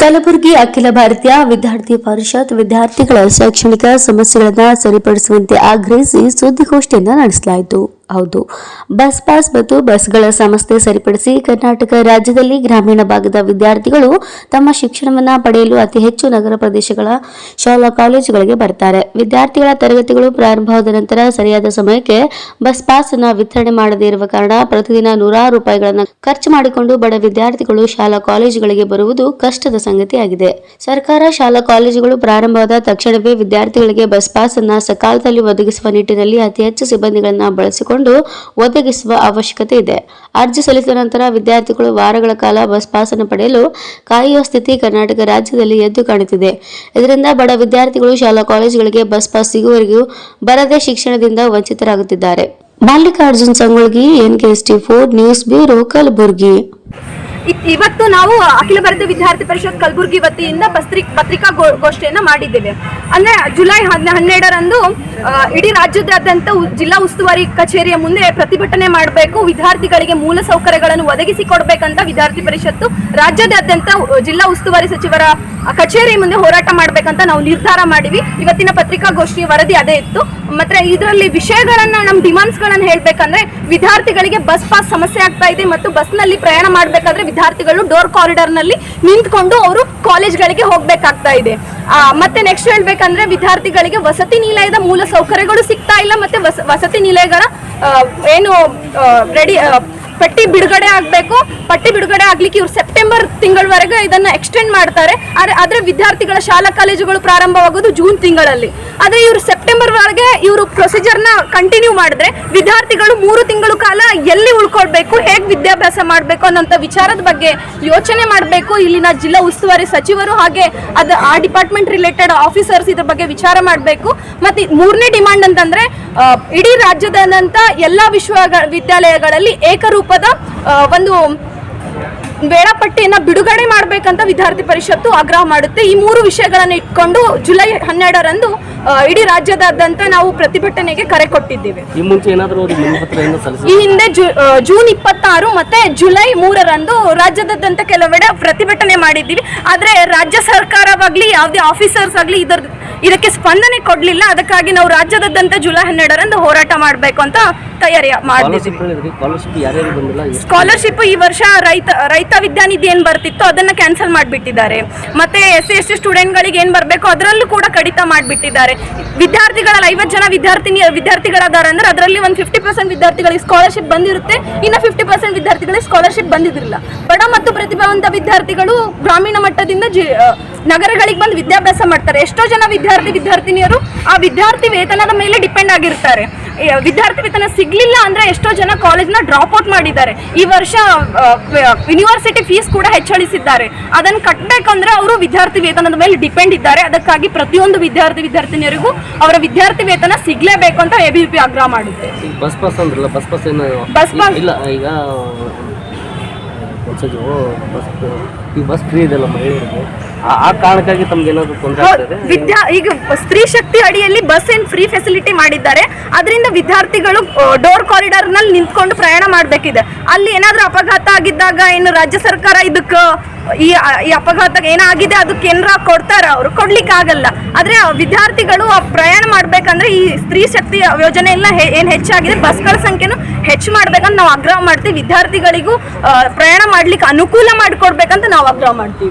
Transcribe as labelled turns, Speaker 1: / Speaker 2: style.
Speaker 1: ಕಲಬುರಗಿ ಅಖಿಲ ಭಾರತೀಯ ವಿದ್ಯಾರ್ಥಿ ಪರಿಷತ್ ವಿದ್ಯಾರ್ಥಿಗಳ ಶೈಕ್ಷಣಿಕ ಸಮಸ್ಯೆಗಳನ್ನು ಸರಿಪಡಿಸುವಂತೆ ಆಗ್ರಹಿಸಿ ಸುದ್ದಿಗೋಷ್ಠಿಯನ್ನು ನಡೆಸಲಾಯಿತು. ಹೌದು. ಬಸ್ ಪಾಸ್ ಮತ್ತು ಬಸ್ಗಳ ಸಮಸ್ಯೆ ಸರಿಪಡಿಸಿ ಕರ್ನಾಟಕ ರಾಜ್ಯದಲ್ಲಿ ಗ್ರಾಮೀಣ ಭಾಗದ ವಿದ್ಯಾರ್ಥಿಗಳು ತಮ್ಮ ಶಿಕ್ಷಣವನ್ನ ಪಡೆಯಲು ಅತಿ ಹೆಚ್ಚು ನಗರ ಪ್ರದೇಶಗಳ ಶಾಲಾ ಕಾಲೇಜುಗಳಿಗೆ ಬರ್ತಾರೆ ವಿದ್ಯಾರ್ಥಿಗಳ ತರಗತಿಗಳು ಪ್ರಾರಂಭವಾದ ನಂತರ ಸರಿಯಾದ ಸಮಯಕ್ಕೆ ಬಸ್ ಪಾಸ್ ಅನ್ನು ವಿತರಣೆ ಮಾಡದೇ ಇರುವ ಕಾರಣ ಪ್ರತಿದಿನ ನೂರಾರು ರೂಪಾಯಿಗಳನ್ನು ಖರ್ಚು ಮಾಡಿಕೊಂಡು ಬಡ ವಿದ್ಯಾರ್ಥಿಗಳು ಶಾಲಾ ಕಾಲೇಜುಗಳಿಗೆ ಬರುವುದು ಕಷ್ಟದ ಸಂಗತಿಯಾಗಿದೆ. ಸರ್ಕಾರ ಶಾಲಾ ಕಾಲೇಜುಗಳು ಪ್ರಾರಂಭವಾದ ತಕ್ಷಣವೇ ವಿದ್ಯಾರ್ಥಿಗಳಿಗೆ ಬಸ್ ಪಾಸ್ ಅನ್ನು ಸಕಾಲದಲ್ಲಿ ಒದಗಿಸುವ ನಿಟ್ಟಿನಲ್ಲಿ ಅತಿ ಹೆಚ್ಚು ಸಿಬ್ಬಂದಿಗಳನ್ನು ಬಳಸಿಕೊಂಡು ಒದಗಿಸುವ ಅವಶ್ಯಕತೆ ಇದೆ. ಅರ್ಜಿ ಸಲ್ಲಿಸಿದ ನಂತರ ವಿದ್ಯಾರ್ಥಿಗಳು ವಾರಗಳ ಕಾಲ ಬಸ್ ಪಾಸನ್ನು ಪಡೆಯಲು ಕಾಯುವ ಸ್ಥಿತಿ ಕರ್ನಾಟಕ ರಾಜ್ಯದಲ್ಲಿ ಎದ್ದು ಕಾಣುತ್ತಿದೆ. ಇದರಿಂದ ಬಡ ವಿದ್ಯಾರ್ಥಿಗಳು ಶಾಲಾ ಕಾಲೇಜುಗಳಿಗೆ ಬಸ್ ಪಾಸ್ ಸಿಗುವವರೆಗೂ ಬರದೆ ಶಿಕ್ಷಣದಿಂದ ವಂಚಿತರಾಗುತ್ತಿದ್ದಾರೆ. ಮಲ್ಲಿಕಾರ್ಜುನ್ ಸಂಗೊಳ್ಗಿ, ಎನ್ಕೆಎಸ್ಟಿ ಫೋರ್ ನ್ಯೂಸ್ ಬ್ಯೂರೋ ಕಲಬುರಗಿ.
Speaker 2: ಇವತ್ತು ನಾವು ಅಖಿಲ ಭಾರತ ವಿದ್ಯಾರ್ಥಿ ಪರಿಷತ್ ಕಲಬುರಗಿ ವತಿಯಿಂದ ಪತ್ರಿ ಪತ್ರಿಕಾ ಗೋಷ್ಠಿಯನ್ನ ಮಾಡಿದ್ದೇವೆ. ಅಂದ್ರೆ ಜುಲೈ ಹನ್ನೆ- ಹನ್ನೆರಡರಂದು ಇಡೀ ರಾಜ್ಯದಾದ್ಯಂತ ಜಿಲ್ಲಾ ಉಸ್ತುವಾರಿ ಕಚೇರಿಯ ಮುಂದೆ ಪ್ರತಿಭಟನೆ ಮಾಡಬೇಕು, ವಿದ್ಯಾರ್ಥಿಗಳಿಗೆ ಮೂಲ ಸೌಕರ್ಯಗಳನ್ನು ಒದಗಿಸಿ ಕೊಡಬೇಕಂತ ವಿದ್ಯಾರ್ಥಿ ಪರಿಷತ್ತು ರಾಜ್ಯದಾದ್ಯಂತ ಜಿಲ್ಲಾ ಉಸ್ತುವಾರಿ ಸಚಿವರ ಕಚೇರಿ ಮುಂದೆ ಹೋರಾಟ ಮಾಡ್ಬೇಕಂತ ನಾವು ನಿರ್ಧಾರ ಮಾಡಿವಿ. ಇವತ್ತಿನ ಪತ್ರಿಕಾಗೋಷ್ಠಿಯ ವರದಿ ಅದೇ ಇತ್ತು. ಮತ್ತೆ ಇದರಲ್ಲಿ ವಿಷಯಗಳನ್ನ ನಮ್ಮ ಡಿಮಾಂಡ್ಸ್ ಗಳನ್ನ ಹೇಳ್ಬೇಕಂದ್ರೆ ವಿದ್ಯಾರ್ಥಿಗಳಿಗೆ ಬಸ್ ಪಾಸ್ ಸಮಸ್ಯೆ ಆಗ್ತಾ ಇದೆ ಮತ್ತು ಬಸ್ನಲ್ಲಿ ಪ್ರಯಾಣ ಮಾಡ್ಬೇಕಾದ್ರೆ ವಿದ್ಯಾರ್ಥಿಗಳು ಡೋರ್ ಕಾರಿಡಾರ್ನಲ್ಲಿ ನಿಂತ್ಕೊಂಡು ಅವರು ಕಾಲೇಜ್ಗಳಿಗೆ ಹೋಗ್ಬೇಕಾಗ್ತಾ ಇದೆ. ಮತ್ತೆ ನೆಕ್ಸ್ಟ್ ಹೇಳ್ಬೇಕಂದ್ರೆ ವಿದ್ಯಾರ್ಥಿಗಳಿಗೆ ವಸತಿ ನಿಲಯದ ಮೂಲ ಸೌಕರ್ಯಗಳು ಸಿಗ್ತಾ ಇಲ್ಲ, ಮತ್ತೆ ವಸ- ವಸತಿ ನಿಲಯಗಳ ಏನು ರೆಡಿ ಪಟ್ಟಿ ಬಿಡುಗಡೆ ಆಗಬೇಕು. ಪಟ್ಟಿ ಬಿಡುಗಡೆ ಆಗ್ಲಿಕ್ಕೆ ಇವರು ಸೆಪ್ಟೆಂಬರ್ ತಿಂಗಳವರೆಗೆ ಇದನ್ನ ಎಕ್ಸ್ಟೆಂಡ್ ಮಾಡ್ತಾರೆ. ಆದ್ರೆ ವಿದ್ಯಾರ್ಥಿಗಳ ಶಾಲಾ ಕಾಲೇಜುಗಳು ಪ್ರಾರಂಭವಾಗೋದು ಜೂನ್ ತಿಂಗಳಲ್ಲಿ. ಆದ್ರೆ ಇವರು ಸೆಪ್ಟೆಂಬರ್ ವರೆಗೆ ಇವರು ಪ್ರೊಸೀಜರ್ನ ಕಂಟಿನ್ಯೂ ಮಾಡಿದ್ರೆ ವಿದ್ಯಾರ್ಥಿಗಳು ಮೂರು ತಿಂಗಳು ಕಾಲ ಎಲ್ಲಿ ಉಳ್ಕೊಳ್ಬೇಕು, ಹೇಗೆ ವಿದ್ಯಾಭ್ಯಾಸ ಮಾಡಬೇಕು ಅನ್ನೋಂಥ ವಿಚಾರದ ಬಗ್ಗೆ ಯೋಚನೆ ಮಾಡಬೇಕು. ಇಲ್ಲಿನ ಜಿಲ್ಲಾ ಉಸ್ತುವಾರಿ ಸಚಿವರು ಹಾಗೆ ಅದು ಆ ಡಿಪಾರ್ಟ್ಮೆಂಟ್ ರಿಲೇಟೆಡ್ ಆಫೀಸರ್ಸ್ ಇದ್ರ ಬಗ್ಗೆ ವಿಚಾರ ಮಾಡಬೇಕು. ಮತ್ತೆ ಮೂರನೇ ಡಿಮಾಂಡ್ ಅಂತಂದ್ರೆ ಇಡೀ ರಾಜ್ಯದಾದ್ಯಂತ ಎಲ್ಲಾ ವಿಶ್ವವಿದ್ಯಾಲಯಗಳಲ್ಲಿ ಏಕರೂಪದ ಆ, ಒಂದು ವೇಳಾಪಟ್ಟಿಯನ್ನು ಬಿಡುಗಡೆ ಮಾಡಬೇಕಂತ ವಿದ್ಯಾರ್ಥಿ ಪರಿಷತ್ತು ಆಗ್ರಹ ಮಾಡುತ್ತೆ. ಈ ಮೂರು ವಿಷಯಗಳನ್ನು ಇಟ್ಕೊಂಡು ಜುಲೈ ಹನ್ನೆರಡರಂದು ಇಡೀ ರಾಜ್ಯದಾದ್ಯಂತ ನಾವು ಪ್ರತಿಭಟನೆಗೆ ಕರೆ ಕೊಟ್ಟಿದ್ದೇವೆ.
Speaker 3: ಈ
Speaker 2: ಹಿಂದೆ ಜೂನ್ ಇಪ್ಪತ್ತಾರು ಮತ್ತೆ ಜುಲೈ ಮೂರರಂದು ರಾಜ್ಯದಾದ್ಯಂತ ಕೆಲವೆಡೆ ಪ್ರತಿಭಟನೆ ಮಾಡಿದ್ದೀವಿ. ಆದರೆ ರಾಜ್ಯ ಸರ್ಕಾರವಾಗಲಿ ಯಾವುದೇ ಆಫೀಸರ್ಸ್ ಆಗಲಿ ಇದರ ಇದಕ್ಕೆ ಸ್ಪಂದನೆ ಕೊಡ್ಲಿಲ್ಲ. ಅದಕ್ಕಾಗಿ ನಾವು ರಾಜ್ಯದಾದ್ಯಂತ ಜುಲೈ ಹನ್ನೆರಡರಂದು ಹೋರಾಟ ಮಾಡಬೇಕು ಅಂತ ತಯಾರಿ ಮಾಡಿದ್ದೀವಿ
Speaker 3: ಸ್ಕಾಲರ್ಶಿಪ್
Speaker 2: ಈ ವರ್ಷ ರೈತ ರೈತ ವಿದ್ಯಾನಿಧಿ ಏನು ಬರ್ತಿತ್ತು ಅದನ್ನ ಕ್ಯಾನ್ಸಲ್ ಮಾಡಿಬಿಟ್ಟಿದ್ದಾರೆ. ಮತ್ತೆ ಎಸ್ ಸಿ ಎಸ್ ಟಿ ಸ್ಟೂಡೆಂಟ್ಗಳಿಗೆ ಏನು ಬರಬೇಕು ಅದರಲ್ಲೂ ಕೂಡ ಕಡಿತ ಮಾಡಿಬಿಟ್ಟಿದ್ದಾರೆ. ವಿದ್ಯಾರ್ಥಿಗಳಲ್ಲಿ ಐವತ್ತು ಜನ ವಿದ್ಯಾರ್ಥಿನಿ ವಿದ್ಯಾರ್ಥಿಗಳಾದಾರ ಅಂದ್ರೆ ಅದರಲ್ಲಿ ಒಂದು ಫಿಫ್ಟಿ ಪರ್ಸೆಂಟ್ ವಿದ್ಯಾರ್ಥಿಗಳಿಗೆ ಸ್ಕಾಲರ್ಶಿಪ್ ಬಂದಿರುತ್ತೆ. ಇನ್ನು ಫಿಫ್ಟಿ ಪರ್ಸೆಂಟ್ ವಿದ್ಯಾರ್ಥಿಗಳಿಗೆ ಸ್ಕಾಲರ್ಶಿಪ್ ಬಂದಿರಲಿಲ್ಲ ಬಡ ಮತ್ತು ಪ್ರತಿಭಾವಂತ ವಿದ್ಯಾರ್ಥಿಗಳು ಗ್ರಾಮೀಣ ಮಟ್ಟದಿಂದ ಜಿ ನಗರಗಳಿಗೆ ಬಂದು ವಿದ್ಯಾಭ್ಯಾಸ ಮಾಡ್ತಾರೆ. ಎಷ್ಟೋ ಜನ ವಿದ್ಯಾರ್ಥಿ ವಿದ್ಯಾರ್ಥಿನಿಯರು ಆ ವಿದ್ಯಾರ್ಥಿ ವೇತನದ ಮೇಲೆ ಡಿಪೆಂಡ್ ಆಗಿರ್ತಾರೆ. ವಿದ್ಯಾರ್ಥಿ ವೇತನ ಸಿಗ್ಲಿಲ್ಲ ಅಂದ್ರೆ ಎಷ್ಟೋ ಜನ ಕಾಲೇಜ್ನ ಡ್ರಾಪ್ ಔಟ್ ಮಾಡಿದ್ದಾರೆ. ಈ ವರ್ಷ ಯೂನಿವರ್ಸಿಟಿ ಫೀಸ್ ಕೂಡ ಹೆಚ್ಚಳಿಸಿದ್ದಾರೆ. ಅದನ್ನು ಕಟ್ಟಬೇಕಂದ್ರೆ ಅವರು ವಿದ್ಯಾರ್ಥಿ ವೇತನದ ಮೇಲೆ ಡಿಪೆಂಡ್ ಇದ್ದಾರೆ. ಅದಕ್ಕಾಗಿ ಪ್ರತಿಯೊಂದು ವಿದ್ಯಾರ್ಥಿ ವಿದ್ಯಾರ್ಥಿನಿಯರಿಗೂ ಅವರ ವಿದ್ಯಾರ್ಥಿ ವೇತನ ಸಿಗ್ಲೇಬೇಕು ಅಂತ ಎ ಬಿ ಪಿ ಆಗ್ರಹ ಮಾಡುತ್ತೆ
Speaker 3: ಬಸ್ ಬಸ್ ಅಂದ್ರಲ್ಲ ಬಸ್ ಪಾಸ್ ಏನು
Speaker 2: ಬಸ್ ಪಾಸ್-
Speaker 3: ಇಲ್ಲ ಈಗ ಬಸ್ ಈ ಬಸ್ ಫ್ರೀ ಇದೆಲ್ಲ ಮಹಿಳೆಯರಿಗೆ? ಆ ಕಾರಣಕ್ಕಾಗಿ
Speaker 2: ವಿದ್ಯಾ, ಈಗ ಸ್ತ್ರೀ ಶಕ್ತಿ ಅಡಿಯಲ್ಲಿ ಬಸ್ ಏನ್ ಫ್ರೀ ಫೆಸಿಲಿಟಿ ಮಾಡಿದ್ದಾರೆ. ಅದರಿಂದ ವಿದ್ಯಾರ್ಥಿಗಳು ಡೋರ್ ಕಾರಿಡಾರ್ನಲ್ಲಿ ನಿಂತ್ಕೊಂಡು ಪ್ರಯಾಣ ಮಾಡಬೇಕಿದೆ. ಅಲ್ಲಿ ಏನಾದ್ರೂ ಅಪಘಾತ ಆಗಿದ್ದಾಗ ಏನು ರಾಜ್ಯ ಸರ್ಕಾರ ಇದಕ್ಕೆ, ಈ ಈ ಅಪಘಾತ ಏನಾಗಿದೆ, ಅದಕ್ಕೆ ಏನರ ಕೊಡ್ತಾರ? ಅವರು ಕೊಡ್ಲಿಕ್ಕೆ ಆಗಲ್ಲ. ಆದ್ರೆ ವಿದ್ಯಾರ್ಥಿಗಳು ಪ್ರಯಾಣ ಮಾಡ್ಬೇಕಂದ್ರೆ ಈ ಸ್ತ್ರೀ ಶಕ್ತಿ ಯೋಜನೆ ಎಲ್ಲ ಏನ್ ಹೆಚ್ಚಾಗಿದೆ. ಬಸ್ಗಳ ಸಂಖ್ಯೆನು ಹೆಚ್ಚು ಮಾಡ್ಬೇಕಂತ ನಾವು ಆಗ್ರಹ ಮಾಡ್ತೀವಿ. ವಿದ್ಯಾರ್ಥಿಗಳಿಗೂ ಪ್ರಯಾಣ ಮಾಡ್ಲಿಕ್ಕೆ ಅನುಕೂಲ ಮಾಡಿಕೊಡ್ಬೇಕಂತ ನಾವು ಆಗ್ರಹ ಮಾಡ್ತೀವಿ.